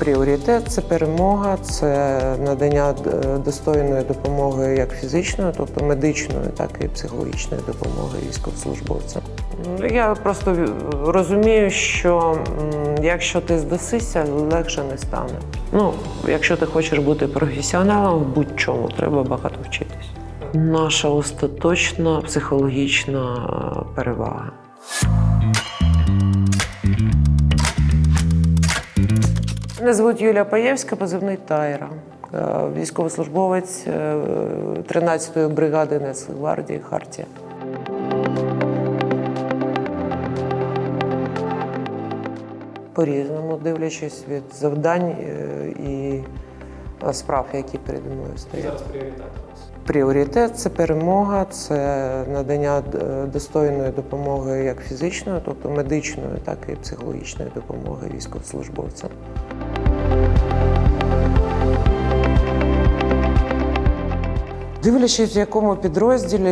Пріоритет це перемога, це надання е, достойної допомоги як фізичної, тобто медичної, так і психологічної допомоги військовослужбовцям. Ну, Я просто розумію, що якщо ти здасишся, легше не стане. Ну, якщо ти хочеш бути професіоналом, в будь-чому треба багато вчитись. Наша остаточна психологічна е, перевага. Мене звуть Юлія Паєвська, позивний Тайра. Е, Військовослужбовець е, 13-ї бригади Нацгвардії Хартія. По-різному, дивлячись від завдань е, і е, справ, які переді мною стоять. Зараз пріоритет. Пріоритет це перемога, це надання е, достойної допомоги як фізичної, тобто медичної, так і психологічної допомоги військовослужбовцям. Дивлячись, в якому підрозділі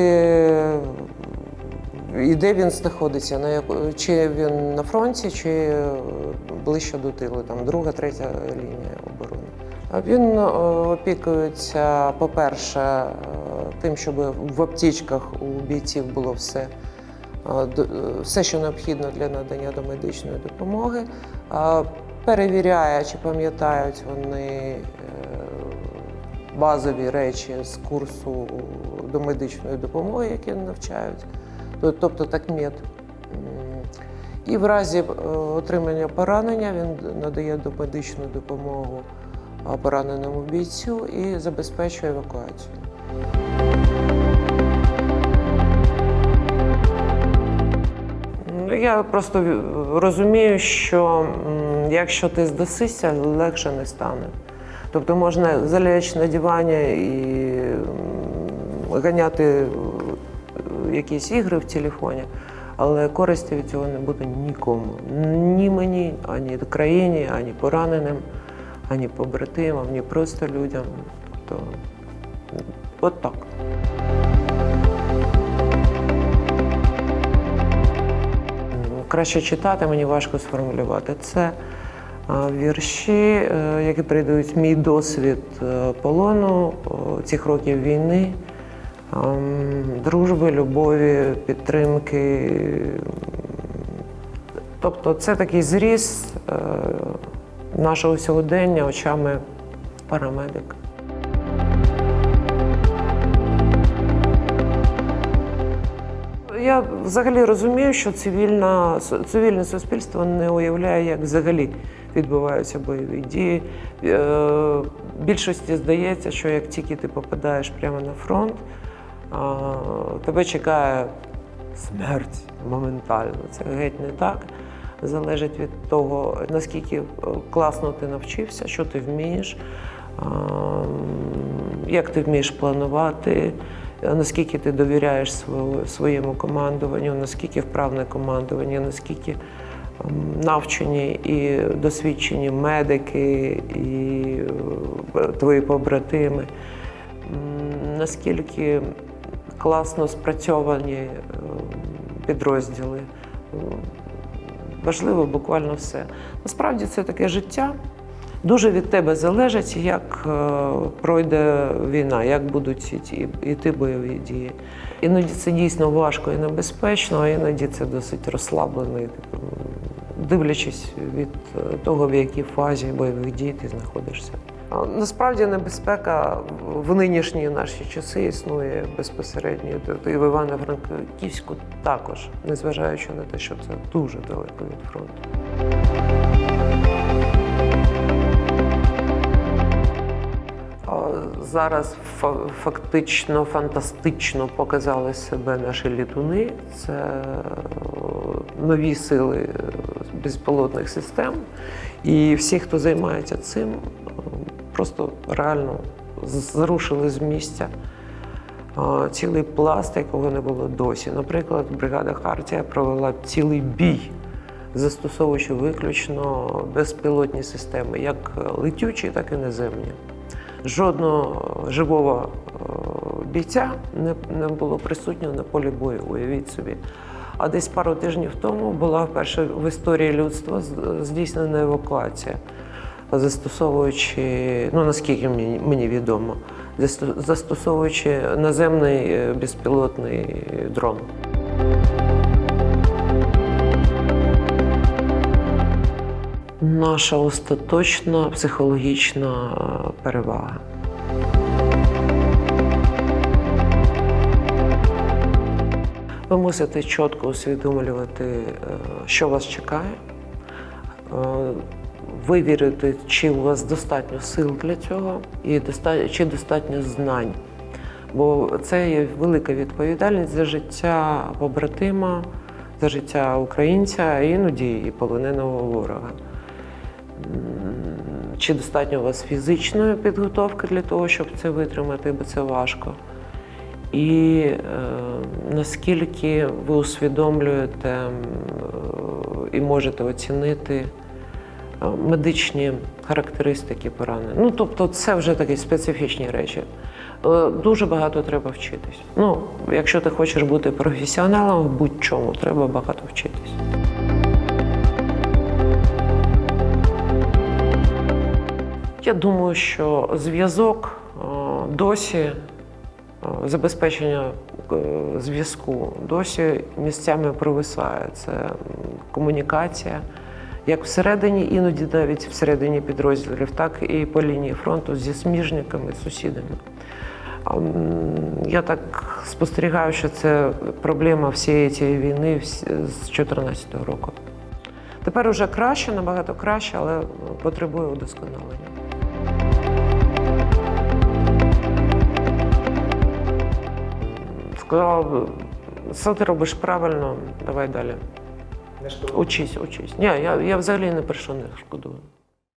і де він знаходиться, на чи він на фронті, чи ближче до тилу, там друга, третя лінія Він е, опікується, по-перше, е, тим, щоб в аптечках у бійців було все, е, до- все, що необхідно для надання домедичної допомоги. Е, Перевіряє, чи пам'ятають вони базові речі з курсу домедичної допомоги, які навчають, тобто такмет. М, І в разі отримання поранення він надає домедичну допомогу пораненому бійцю і забезпечує евакуацію. Ну, Я просто розумію, що якщо ти здасишся, легше не стане. Тобто можна залягти на дивані і ганяти е, якісь ігри в телефоні, але користі від цього не буде нікому. Ні мені, ані країні, ані пораненим, ані побратимам, ні просто людям. Тобто, от так. Краще читати, мені важко сформулювати. Це вірші, е, які передають мій досвід е, полону цих років війни, дружби, любові, підтримки. Тобто це такий зріз е, нашого сьогодення очами парамедика. Я взагалі розумію, що цивільна, цивільне суспільство не уявляє, як взагалі відбуваються бойові дії. Е, Більшості здається, що як тільки ти попадаєш прямо на фронт, тебе чекає смерть моментально. Це геть не так. Залежить від того, наскільки е, класно ти навчився, що ти вмієш, як ти вмієш планувати, е, наскільки ти довіряєш своєму командуванню, наскільки вправне командування, наскільки навчені і досвідчені медики і е, твої побратими, наскільки класно спрацьовані підрозділи. Важливо буквально все. Насправді це таке життя. Дуже від тебе залежить, як е, пройде війна, як будуть іти, бойові дії. Іноді це дійсно важко і небезпечно, а іноді це досить розслаблено, типу, дивлячись від того, в якій фазі бойових дій ти знаходишся. Насправді небезпека в нинішні наші часи існує безпосередньо. Тобто і в Івано-Франківську також, незважаючи на те, що це дуже далеко від фронту. Зараз фа- фактично фантастично показали себе наші літуни. Це е, нові сили безпілотних систем. І всі, хто займається цим, просто реально зрушили з місця цілий пласт, якого не було досі. Наприклад, бригада Хартія провела цілий бій, застосовуючи виключно безпілотні системи, як летючі, так і наземні. Жодного живого е, бійця не було присутнього на полі бою, уявіть собі. А десь пару тижнів тому була вперше в історії людства здійснена евакуація застосовуючи, ну наскільки мені, відомо, застосовуючи наземний е, безпілотний дрон. Наша остаточна психологічна е, перевага. Ви мусите чітко усвідомлювати, е, що вас чекає, вивірити, чи у вас достатньо сил для цього, і чи достатньо знань. Бо це є велика відповідальність за життя побратима, за життя українця, іноді і полоненого ворога. Чи достатньо у вас фізичної підготовки для того, щоб це витримати, бо це важко. І е, наскільки ви усвідомлюєте е, і можете оцінити медичні характеристики поранень. Ну, тобто, це вже такі специфічні речі. Е, Дуже багато треба вчитись. Ну, якщо ти хочеш бути професіоналом в будь-чому, треба багато вчитись. Я думаю, що зв'язок е, досі, е, забезпечення е, зв'язку досі місцями провисає. Це комунікація як всередині, іноді навіть всередині підрозділів, так і по лінії фронту зі сміжниками, сусідами. Я так спостерігаю, що це проблема всієї цієї війни з 2014 року. Тепер уже краще, набагато краще, але потребує удосконалення. Сказав, все ти робиш правильно, давай далі. Не шкодую. Учись, учись. Ні, я, я взагалі не про що не шкодую.